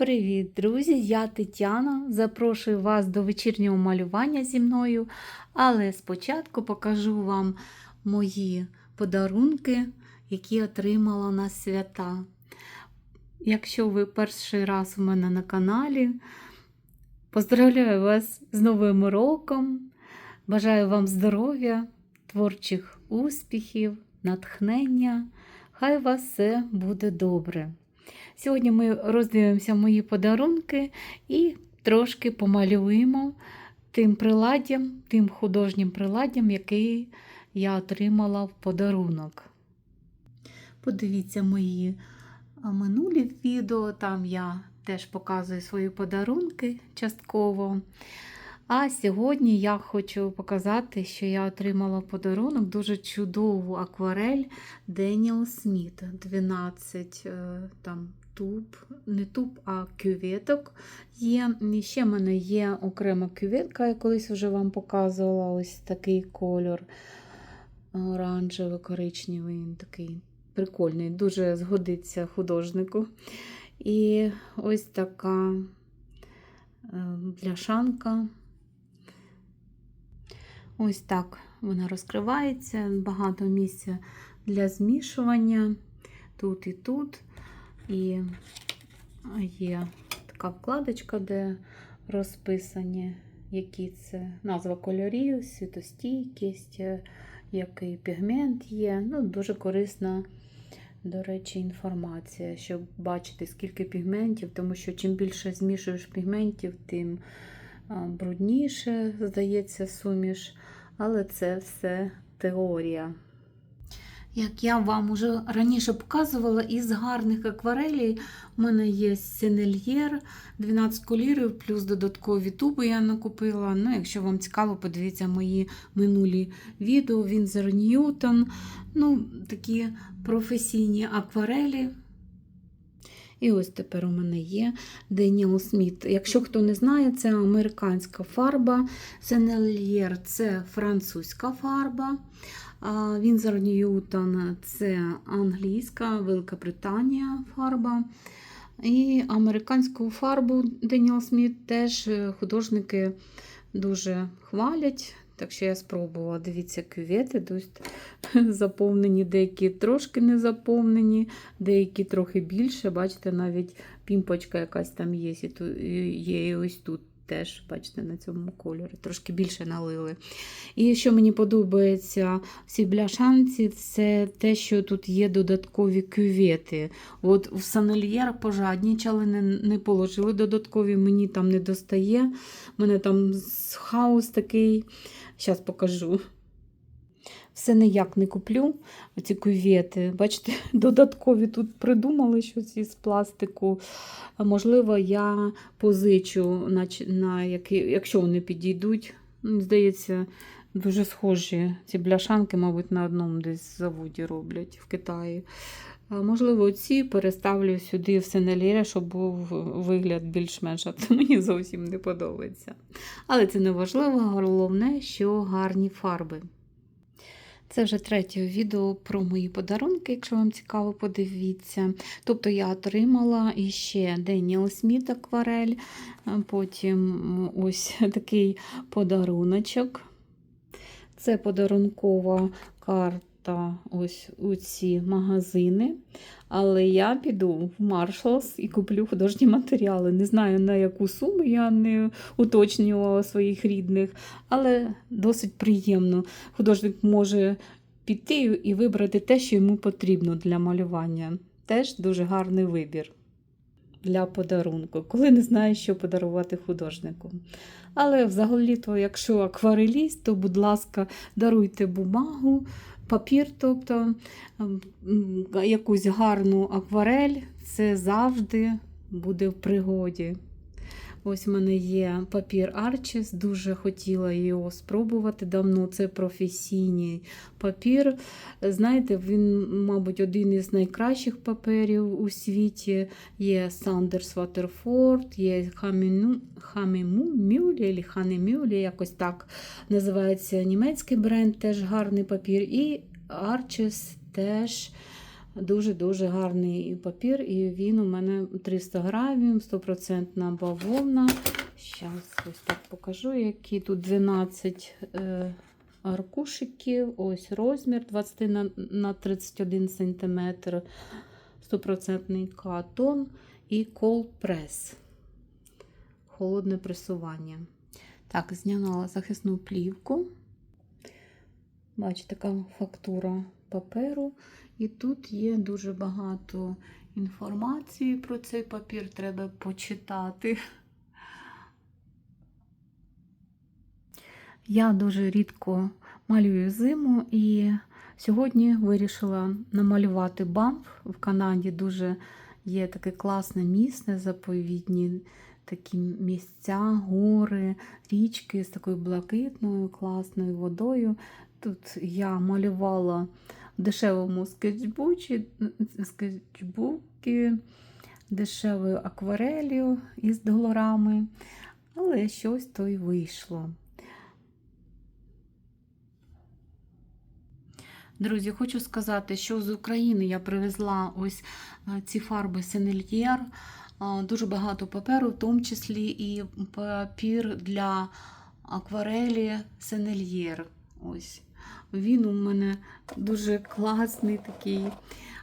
Привіт, друзі! Я Тетяна. Запрошую вас до вечірнього малювання зі мною. Але спочатку покажу вам мої подарунки, які отримала на свята. Якщо ви перший раз у мене на каналі, поздравляю вас з Новим роком! Бажаю вам здоров'я, творчих успіхів, натхнення. Хай у вас все буде добре. Сьогодні ми роздивимося мої подарунки і трошки помалюємо тим приладдям, тим художнім приладдям, який я отримала в подарунок. Подивіться мої минулі відео, там я теж показую свої подарунки частково. А сьогодні я хочу показати, що я отримала подарунок дуже чудову акварель Деніел Сміт 12 е, там туб, не туб, а кюветок є. І ще в мене є окрема кюветка, я колись вже вам показувала ось такий кольор оранжевий, коричневий, він такий прикольний, дуже згодиться художнику. І ось така е, бляшанка. Ось так вона розкривається, багато місця для змішування тут і тут. І є така вкладочка, де розписані, які це назва кольорів, світостійкість, який пігмент є. Ну, Дуже корисна, до речі, інформація, щоб бачити, скільки пігментів, тому що чим більше змішуєш пігментів, тим брудніше, здається, суміш. Але це все теорія. Як я вам уже раніше показувала, із гарних акварелей у мене є сенельєр, 12 колірів, плюс додаткові туби я накупила. Ну, Якщо вам цікаво, подивіться мої минулі відео. Вінзер Ньютон. Ну, такі професійні акварелі. І ось тепер у мене є Деніел Сміт. Якщо хто не знає, це американська фарба. Сенельєр це французька фарба. Вінзор Ньютон це англійська, Велика Британія фарба. І американську фарбу Деніел Сміт теж художники дуже хвалять. Так що я спробувала, дивіться, кювети заповнені, деякі трошки не заповнені, деякі трохи більше. Бачите, навіть пімпочка якась там є, є і ось тут теж, бачите, на цьому кольорі, трошки більше налили. І що мені подобається в цій бляшанці, це те, що тут є додаткові кювети. От В санельєр пожаднічали, не, не положили додаткові, мені там не достає. У мене там хаос такий. Зараз покажу. Все ніяк не куплю оці кювети. Бачите, додаткові тут придумали щось із пластику. Можливо, я позичу, на, які, якщо вони підійдуть. Здається, дуже схожі ці бляшанки, мабуть, на одному десь заводі роблять в Китаї. Можливо, ці переставлю сюди в сенеліре, щоб був вигляд більш-менш, а це мені зовсім не подобається. Але це не важливо, головне, що гарні фарби. Це вже третє відео про мої подарунки, якщо вам цікаво, подивіться. Тобто я отримала іще Деніел Сміт акварель, потім ось такий подаруночок. Це подарункова карта та ось у ці магазини. Але я піду в Marshalls і куплю художні матеріали. Не знаю, на яку суму я не уточнювала своїх рідних, але досить приємно. Художник може піти і вибрати те, що йому потрібно для малювання. Теж дуже гарний вибір для подарунку, коли не знаєш, що подарувати художнику. Але взагалі-то, якщо аквареліст, то, будь ласка, даруйте бумагу папір, тобто якусь гарну акварель, це завжди буде в пригоді. Ось в мене є папір Арчіс, дуже хотіла його спробувати давно. Це професійний папір. Знаєте, він, мабуть, один із найкращих паперів у світі. Є Sanders Waterford, є Хамему Мюлі, або Ханемюлі, якось так називається німецький бренд, теж гарний папір. І Арчіс теж Дуже-дуже гарний папір, і він у мене 300 грамів, 100% бавовна. Зараз ось так покажу, які тут 12 е, аркушиків. Ось розмір 20 на, на 31 см, 100% катон і press. Холодне пресування. Так, зняла захисну плівку. Бачите, така фактура паперу. І тут є дуже багато інформації про цей папір, треба почитати. Я дуже рідко малюю зиму і сьогодні вирішила намалювати бамф. В Канаді дуже є таке класне місце, заповідні такі місця, гори, річки з такою блакитною, класною водою. Тут я малювала дешевому скетчбуці, скетчбуки, дешевою акварелью із доларами, але щось то й вийшло. Друзі, хочу сказати, що з України я привезла ось е, ці фарби Сенельєр. Дуже багато паперу, в тому числі і папір для акварелі Сенельєр. Ось. Він у мене дуже класний такий.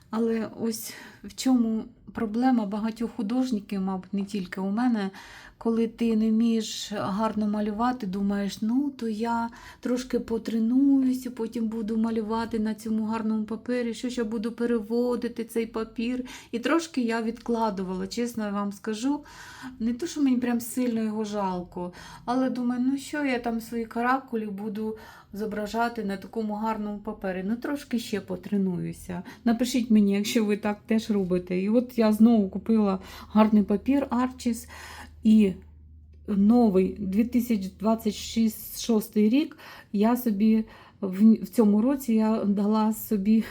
Але ось в чому проблема багатьох художників, мабуть, не тільки у мене, коли ти не вмієш гарно малювати, думаєш, ну то я трошки потренуюся, потім буду малювати на цьому гарному папері, що ж я буду переводити цей папір. І трошки я відкладувала, чесно вам скажу. Не то, що мені прям сильно його жалко, але думаю, ну що я там свої каракулі буду зображати на такому гарному папері. Ну, трошки ще потренуюся. Напишіть мені, якщо ви так теж робите. І от я знову купила гарний папір Archis і новий 2026 рік я собі в, цьому році я дала собі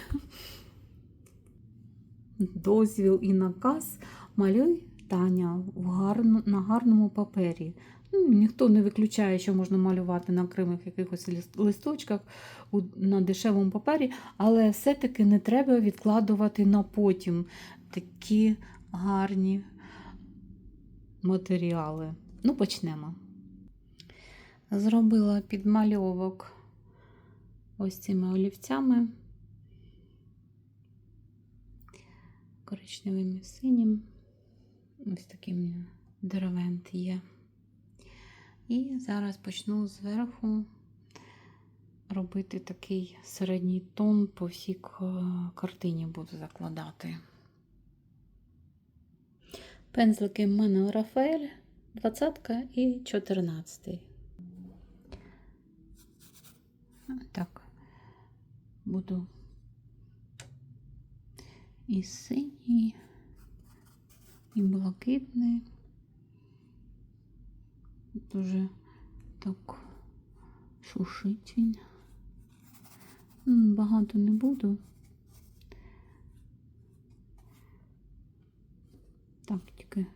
дозвіл і наказ малюй Таня на гарному папері. Ну, Ніхто не виключає, що можна малювати на окремих якихось листочках на дешевому папері, але все-таки не треба відкладувати на потім такі гарні матеріали. Ну, почнемо. Зробила підмальовок ось цими олівцями, коричневим і синім. Ось таким деревент є. І зараз почну зверху робити такий середній тон по всій картині буду закладати. Пензлики в мене Рафаель 20 і 14. Так, буду і синій, і блакитний. Дуже так шушить він. Багато не буду. Так, тільки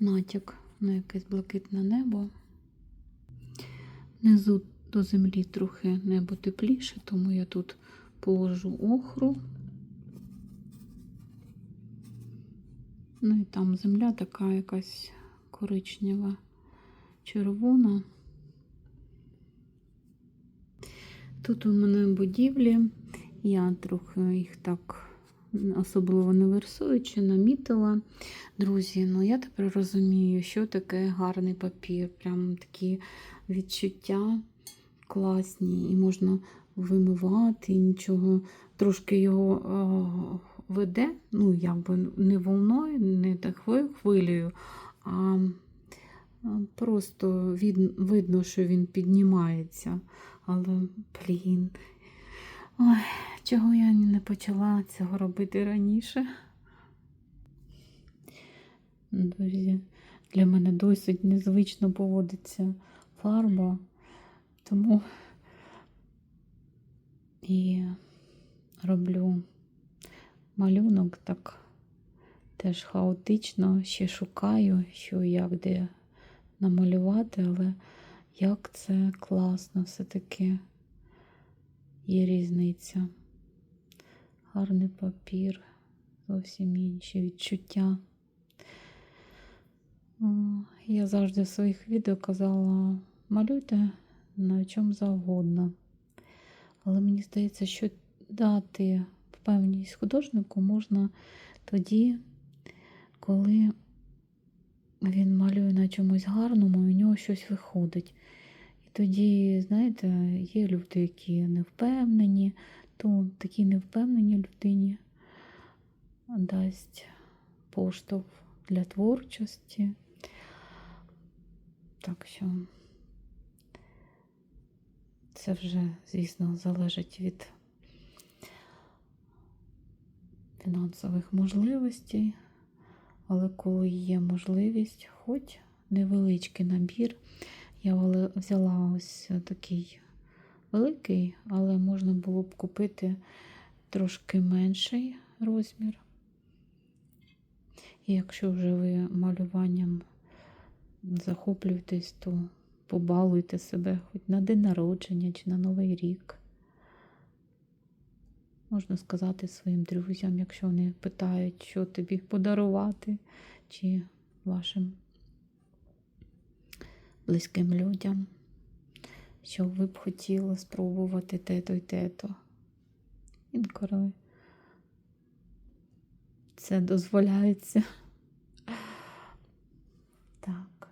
натяк на якесь блакитне небо. Внизу до землі трохи небо тепліше, тому я тут положу охру. Ну і там земля така якась коричнева, червона. Тут у мене будівлі, я трохи їх так особливо не версуючи, намітила. Друзі, ну я тепер розумію, що таке гарний папір. Прям такі відчуття класні, і можна вимивати, і нічого, трошки його о, веде, ну, якби не волною, не такою хвилею, а просто від, видно, що він піднімається. Але, блін, ой, чого я не почала цього робити раніше? Друзі, для мене досить незвично поводиться фарба, тому і роблю малюнок так теж хаотично, ще шукаю, що як де намалювати, але як це класно все-таки є різниця. гарний папір, зовсім інші відчуття. Я завжди в своїх відео казала, малюйте на чому завгодно. Але мені здається, що дати впевненість художнику можна тоді, коли він малює на чомусь гарному, і у нього щось виходить. І тоді, знаєте, є люди, які не впевнені, то такій невпевненій людині дасть поштовх для творчості. Так що це вже, звісно, залежить від фінансових можливостей. Але коли є можливість, хоч невеличкий набір, я взяла ось такий великий, але можна було б купити трошки менший розмір. І якщо вже ви малюванням захоплюєтесь, то побалуйте себе хоч на день народження чи на Новий рік. Можна сказати своїм друзям, якщо вони питають, що тобі подарувати, чи вашим близьким людям, що ви б хотіли спробувати те-то й те-то. Інколи це дозволяється. Так.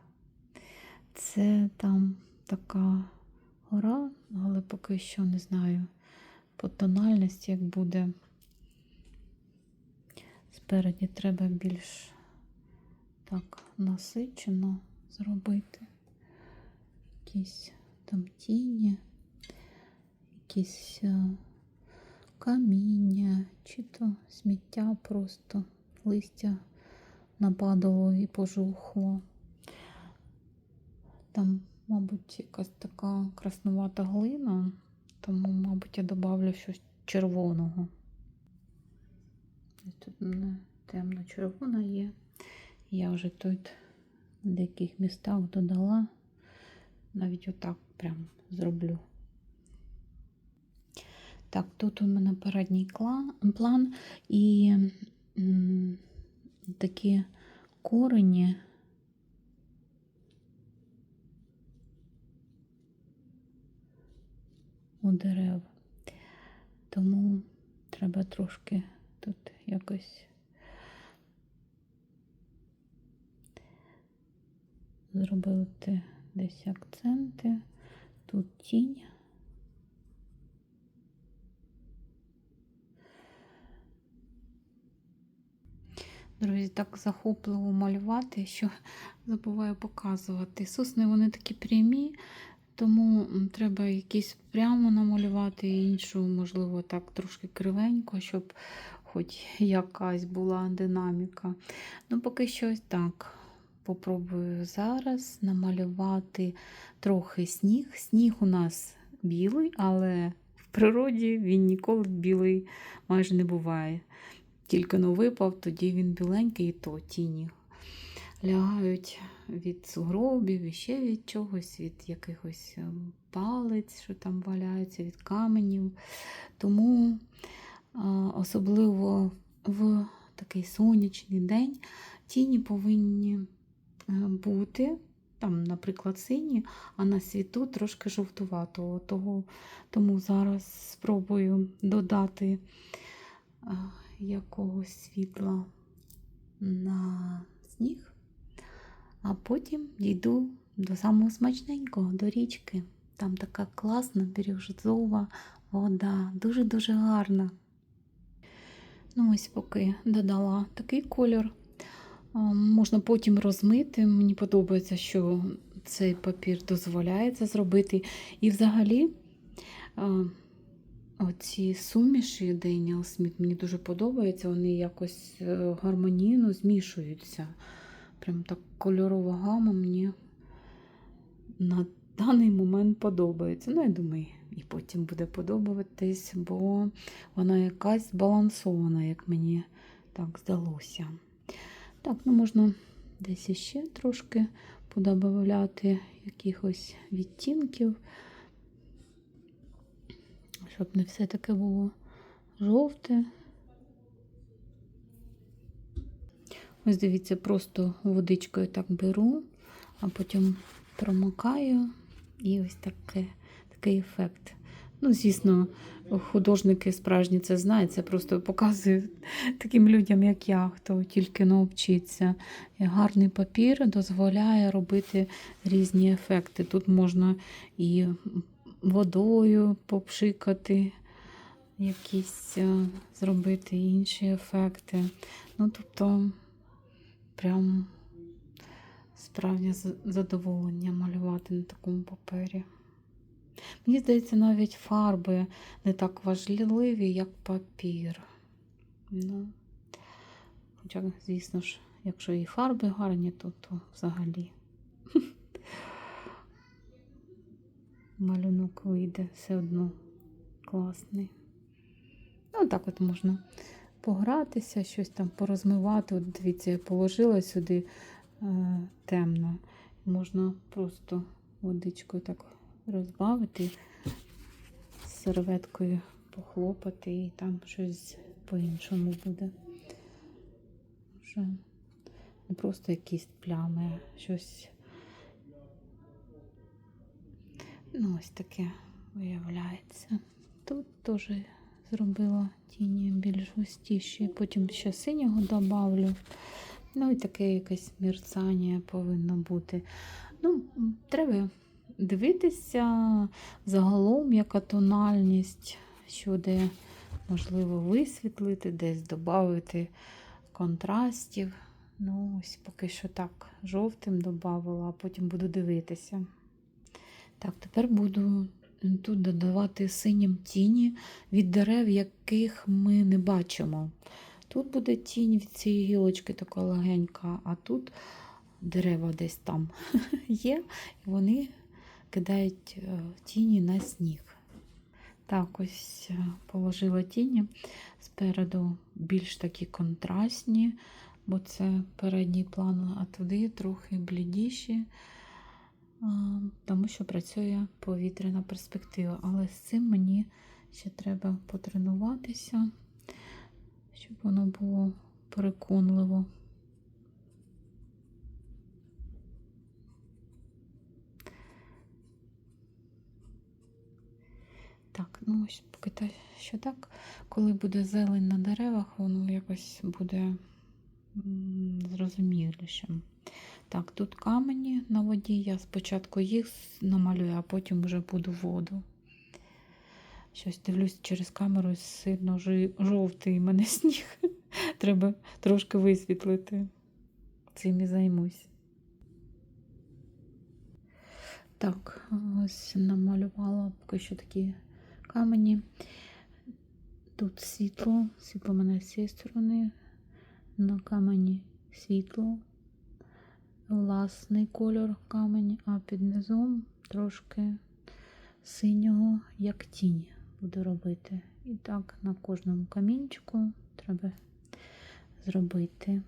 Це там така гора, але поки що не знаю по тональності, як буде. Спереді треба більш так насичено зробити. Якісь там тіні, якісь е, каміння, чи то сміття просто, листя нападало і пожухло. Там, мабуть, якась така краснувата глина, тому, мабуть, я додавлю щось червоного. Тут в мене темно-червона є. Я вже тут в деяких містах додала. Навіть отак прям зроблю. Так, тут у мене передній план і м, такі корені. У дерев. Тому треба трошки тут якось зробити десь акценти. Тут тінь. Друзі, так захопливо малювати, що забуваю показувати. Сосни вони такі прямі, тому треба якісь прямо намалювати, іншу, можливо, так трошки кривенько, щоб хоч якась була динаміка. Ну, поки що так. Попробую зараз намалювати трохи сніг. Сніг у нас білий, але в природі він ніколи білий майже не буває. Тільки но випав, тоді він біленький, і то тіні лягають від сугробів і ще від чогось, від якихось ем, палець, що там валяються, від каменів. Тому особливо в такий сонячний день тіні повинні е, бути. Там, наприклад, сині, а на світу трошки жовтуватого. Того, тому зараз спробую додати якогось світла на сніг, а потім дійду до самого смачненького, до річки. Там така класна бірюзова вода, дуже-дуже гарна. Ну, ось поки додала такий кольор. Можна потім розмити. Мені подобається, що цей папір дозволяє це зробити. І взагалі оці суміші Daniel Сміт мені дуже подобаються. Вони якось е, гармонійно змішуються. Прям так кольорова гама мені на даний момент подобається. Ну, я думаю, і потім буде подобатись, бо вона якась збалансована, як мені так здалося. Так, ну можна десь іще трошки подобавляти якихось відтінків, щоб не все таке було жовте, Ось дивіться, просто водичкою так беру, а потім промокаю. І ось таке, такий ефект. Ну, звісно, художники справжні це знають. Це просто показує таким людям, як я, хто тільки вчиться. І гарний папір дозволяє робити різні ефекти. Тут можна і водою попшикати, якісь е, зробити інші ефекти. Ну, тобто, прям справді задоволення малювати на такому папері. Мені здається, навіть фарби не так важливі, як папір. Ну, хоча, звісно ж, якщо і фарби гарні, то, то взагалі малюнок вийде все одно класний. Ну, так от можна погратися, щось там порозмивати. От дивіться, я положила сюди е, темно. Можна просто водичкою так розбавити, серветкою похлопати, і там щось по-іншому буде. Вже не просто якісь плями, а щось. Ну, ось таке виявляється. Тут теж зробила тіні більш густіші, потім ще синього додавлю. Ну і таке якесь мерцання повинно бути. Ну, треба дивитися загалом, яка тональність, що де можливо висвітлити, десь додати контрастів. Ну, ось поки що так, жовтим додавала, а потім буду дивитися. Так, тепер буду тут додавати синім тіні від дерев, яких ми не бачимо. Тут буде тінь від цієї гілочки така легенька, а тут дерева десь там є, і вони кидають е, тіні на сніг. Так, ось е, положила тіні спереду більш такі контрастні, бо це передній план, а туди трохи блідіші, тому що працює повітряна перспектива. Але з цим мені ще треба потренуватися, щоб воно було переконливо. Так, ну ось поки що так, коли буде зелень на деревах, воно якось буде зрозумілішим. Так, тут камені на воді. Я спочатку їх намалюю, а потім вже буду воду. Щось дивлюсь через камеру сильно жовтий мене сніг. Треба трошки висвітлити. Цим і займусь. Так, ось намалювала поки що такі камені. Тут світло, світло мене з цієї сторони. На камені світло, власний кольор камені, а під низом трошки синього, як тінь буду робити. І так на кожному камінчику треба зробити,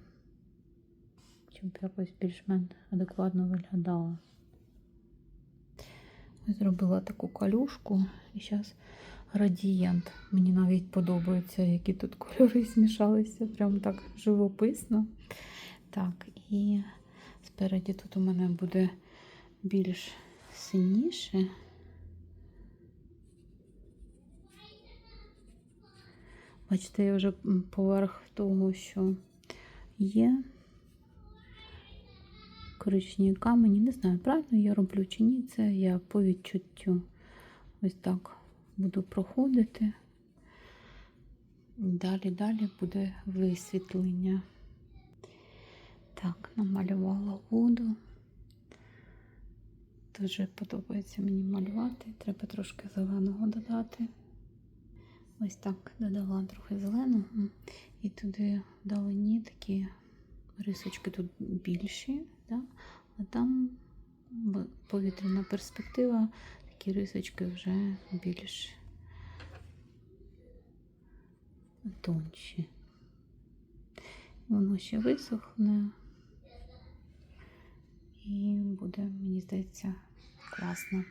щоб якось більш-менш адекватно виглядало. Зробила таку калюшку і зараз градієнт. Мені навіть подобається, які тут кольори змішалися. Прям так живописно. Так, і спереді тут у мене буде більш синіше. Бачите, я вже поверх того, що є коричневі камені. Не знаю, правильно я роблю чи ні, це я по відчуттю. Ось так буду проходити. Далі, далі буде висвітлення. Так, намалювала воду. Дуже подобається мені малювати. Треба трошки зеленого додати. Ось так додала трохи зеленого. І туди вдалині такі рисочки тут більші, да? а там повітряна перспектива, такі рисочки вже більш тонші. Воно ще висохне і буде, мені здається, класно.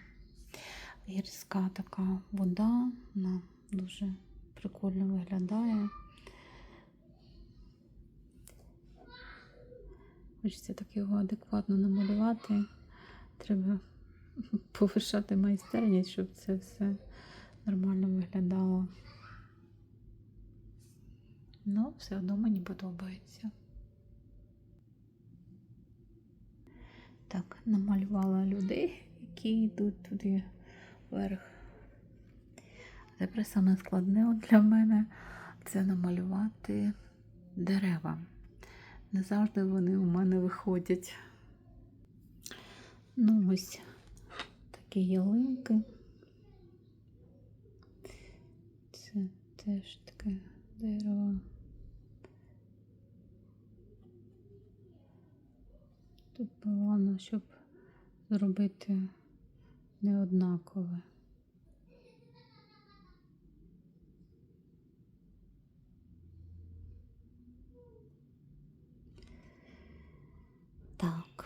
Гірська така вода, вона дуже прикольно виглядає. Хочеться так його адекватно намалювати. Треба повишати майстерність, щоб це все нормально виглядало. Ну, все одно мені подобається. Так, намалювала людей, які йдуть туди вверх. Тепер саме складне для мене це намалювати дерева. Не завжди вони у мене виходять. Ну, ось такі ялинки. Це теж таке дерево. Тут погано, щоб зробити неоднакове. Так,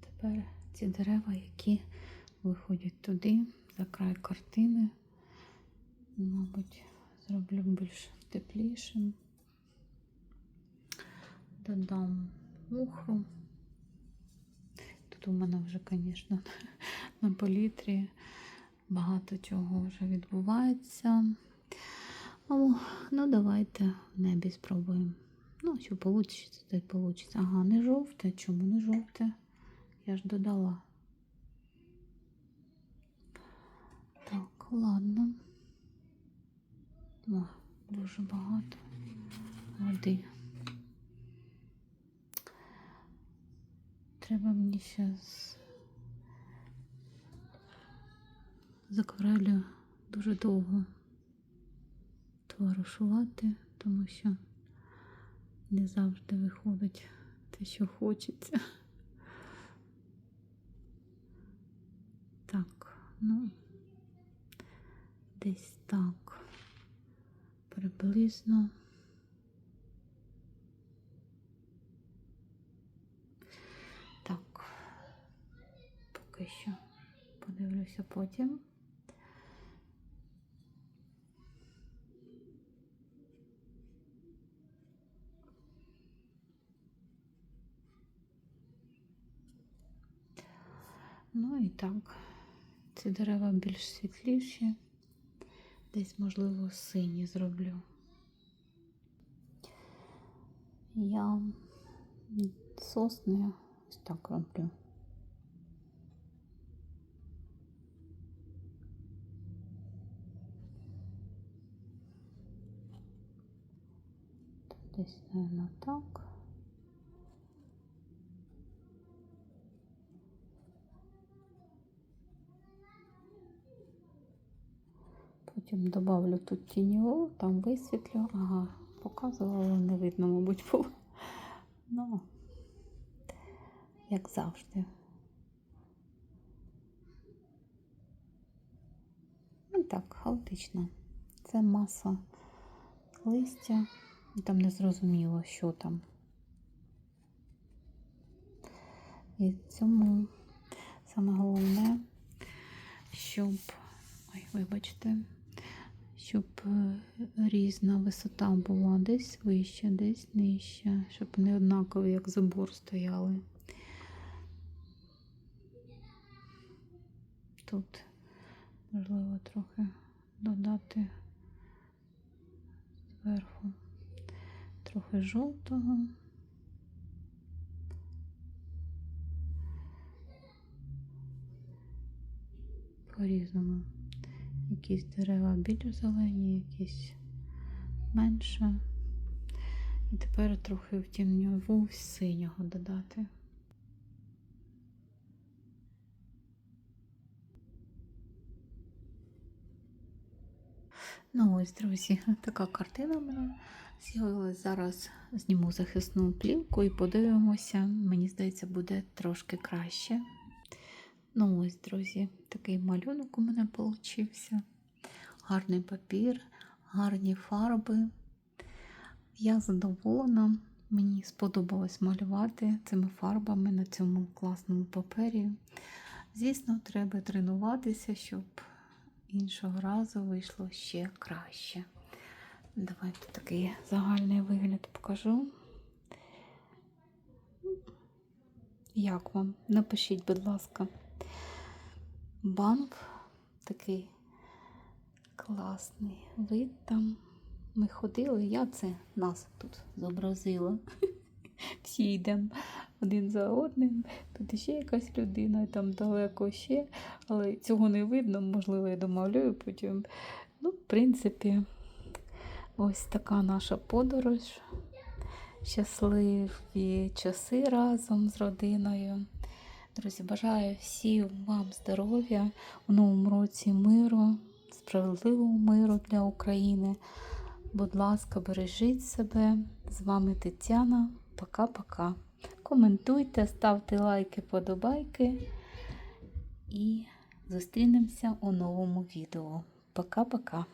тепер ці дерева, які виходять туди, за край картини, мабуть, зроблю більш теплішим. Додам мухру. Тут у мене вже, звісно, на палітрі багато чого вже відбувається. О, ну, давайте в небі спробуємо. Ну, що вийде, то й вийде. Ага, не жовте. Чому не жовте? Я ж додала. Так, ладно. О, дуже багато води. Треба мені зараз з акварелю дуже довго товаришувати, тому що не завжди виходить те, що хочеться. Так, ну, десь так. Приблизно. Так, поки що подивлюся потім. Ну і так, ці дерева більш світліші, десь, можливо, сині зроблю. Я сосни ось так роблю. Десь, наверное, так. Потім добавлю тут тіньову, там висвітлю. Ага, показувала, не видно, мабуть, було. Ну, як завжди. Ну так, хаотично. Це маса листя, там не зрозуміло, що там. І цьому саме головне, щоб, ой, вибачте, щоб е, різна висота була десь вища, десь нижча, щоб не однакові, як забор стояли. Тут можливо трохи додати зверху трохи жовтого. По-різному. Якісь дерева більш зелені, якісь менше. І тепер трохи в тіньову синього додати. Ну ось, друзі, така картина в мене з'явилась. Зараз зніму захисну плівку і подивимося. Мені здається, буде трошки краще. Ну ось, друзі, такий малюнок у мене получився. Гарний папір, гарні фарби. Я задоволена. Мені сподобалось малювати цими фарбами на цьому класному папері. Звісно, треба тренуватися, щоб іншого разу вийшло ще краще. Давайте такий загальний вигляд покажу. Як вам? Напишіть, будь ласка. Банк такий класний вид там. Ми ходили, я це нас тут зобразила. Всі йдемо один за одним. Тут ще якась людина, там далеко ще, але цього не видно, можливо, я домовляю потім. Ну, в принципі, ось така наша подорож. Щасливі часи разом з родиною. Друзі, бажаю всім вам здоров'я, у новому році миру, справедливого миру для України. Будь ласка, бережіть себе. З вами Тетяна. Пока-пока. Коментуйте, ставте лайки, подобайки. І зустрінемося у новому відео. Пока-пока.